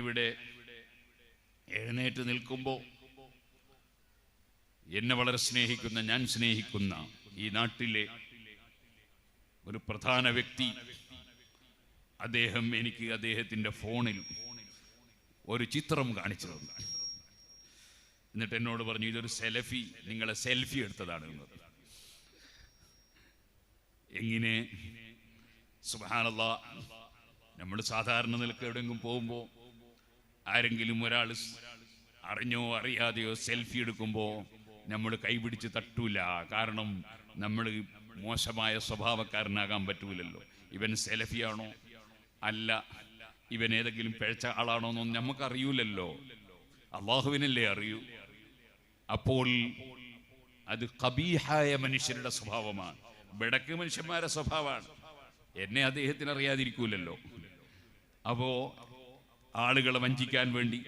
ഇവിടെ എഴുന്നേറ്റ് നിൽക്കുമ്പോൾ എന്നെ വളരെ സ്നേഹിക്കുന്ന ഞാൻ സ്നേഹിക്കുന്ന ഈ നാട്ടിലെ ഒരു പ്രധാന വ്യക്തി. അദ്ദേഹം എനിക്ക് അദ്ദേഹത്തിന്റെ ഫോണിൽ ഒരു ചിത്രം കാണിച്ചു തന്നു. എന്നിട്ട് എന്നോട് പറഞ്ഞു ഇതൊരു സെൽഫി നിങ്ങളെ സെൽഫി എടുത്തതാണ് എന്നത്. എങ്ങനെ? സുഹാനുള്ള നമ്മൾ സാധാരണ നിലയ്ക്ക് എവിടെയെങ്കിലും പോകുമ്പോൾ ആരെങ്കിലും ഒരാൾ അറിഞ്ഞോ അറിയാതെയോ സെൽഫി എടുക്കുമ്പോൾ നമ്മൾ കൈപിടിച്ച് തട്ടൂല. കാരണം നമ്മൾ മോശമായ സ്വഭാവക്കാരനാകാൻ പറ്റൂലല്ലോ. ഇവൻ സെൽഫിയാണോ അല്ല. ഇവൻ ഏതെങ്കിലും പിഴച്ച ആളാണോ എന്നൊന്നും നമുക്കറിയൂലല്ലോ. അള്ളാഹുവിനല്ലേ അറിയൂ? അപ്പോൾ അത് കബീഹായ മനുഷ്യരുടെ സ്വഭാവമാണ്. വിടക്ക് മനുഷ്യന്മാരുടെ സ്വഭാവമാണ്. എന്നെ അദ്ദേഹത്തിന് അറിയാതിരിക്കൂലല്ലോ. അപ്പോ ആളുകളെ വഞ്ചിക്കാൻ വേണ്ടി.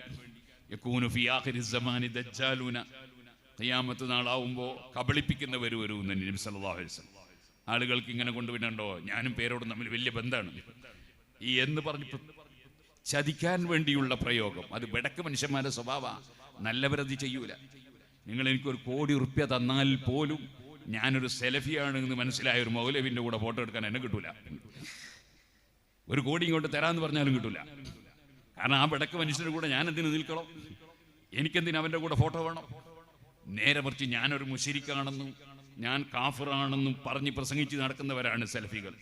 ഖിയാമത്ത് നാളാവുമ്പോൾ കബളിപ്പിക്കുന്നവർ വരും നബി സല്ലല്ലാഹു അലൈഹി വസല്ലം. ആളുകൾക്ക് ഇങ്ങനെ കൊണ്ടുവിടണ്ടോ ഞാനും പേരോടും തമ്മിൽ വലിയ ബന്ധമാണ് ഈ എന്ന് പറഞ്ഞ് ചതിക്കാൻ വേണ്ടിയുള്ള പ്രയോഗം. അത് വിടക്ക് മനുഷ്യന്മാരുടെ സ്വഭാവ. നല്ലവരത് ചെയ്യൂല. നിങ്ങൾ എനിക്കൊരു കോടി ഉറുപ്യ തന്നാൽ പോലും ഞാനൊരു സെലഫിയാണ് എന്ന് മനസ്സിലായ ഒരു മൗലവിന്റെ കൂടെ ഫോട്ടോ എടുക്കാൻ എന്നെ കിട്ടൂല. ഒരു കോടി ഇങ്ങോട്ട് തരാന്ന് പറഞ്ഞാലും കിട്ടൂല. കാരണം ആ വിടക്ക് മനുഷ്യരുടെ കൂടെ ഞാൻ എന്തിനു നിൽക്കണം? എനിക്കെന്തിനു അവന്റെ കൂടെ ഫോട്ടോ വേണം? നേരെ മറിച്ച് ഞാനൊരു മുശരിക്കാണെന്നും ഞാൻ കാഫറാണെന്നും പറഞ്ഞ് പ്രസംഗിച്ച് നടക്കുന്നവരാണ് സെൽഫികൾ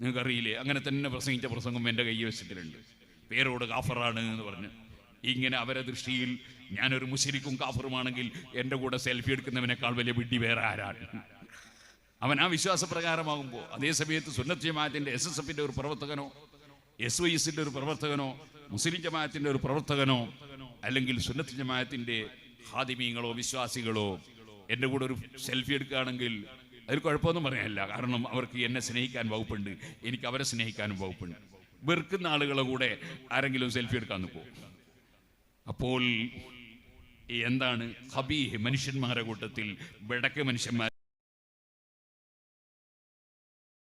നിങ്ങൾക്കറിയില്ലേ അങ്ങനെ തന്നെ പ്രസംഗിച്ച പ്രസംഗം എന്റെ കൈവശത്തിലുണ്ട് പേരോട് കാഫറാണ് എന്ന് പറഞ്ഞ് ഇങ്ങനെ അവരെ ദൃഷ്ടിയിൽ ഞാനൊരു മുശരിക്കും കാഫറുമാണെങ്കിൽ എന്റെ കൂടെ സെൽഫി എടുക്കുന്നവനേക്കാൾ വലിയ വിഡ്ഢി വേറെ ആരാണ്? അവൻ ആ വിശ്വാസപ്രകാരമാകുമ്പോൾ അതേസമയത്ത് സുന്നത്ത് ജമാഅത്തിന്റെ എസ് എസ് എഫിന്റെ ഒരു പ്രവർത്തകനോ എസ് വൈ എസിന്റെ ഒരു പ്രവർത്തകനോ മുസ്ലിം ജമാഅത്തിന്റെ ഒരു പ്രവർത്തകനോ അല്ലെങ്കിൽ സുന്നത്ത് ജമാഅത്തിന്റെ ഹാദിമീങ്ങളോ വിശ്വാസികളോ എന്റെ കൂടെ ഒരു സെൽഫി എടുക്കുകയാണെങ്കിൽ അതിൽ കുഴപ്പമൊന്നും പറയാനില്ല. കാരണം അവർക്ക് എന്നെ സ്നേഹിക്കാൻ വകുപ്പുണ്ട്. എനിക്ക് അവരെ സ്നേഹിക്കാനും വകുപ്പുണ്ട്. വെറുക്കുന്ന ആളുകളെ കൂടെ ആരെങ്കിലും സെൽഫി എടുക്കാൻ നിൽക്കും അപ്പോൾ എന്താണ്? ഹബീഹ് മനുഷ്യന്മാരുടെ കൂട്ടത്തിൽ വിടക്ക് മനുഷ്യന്മാർ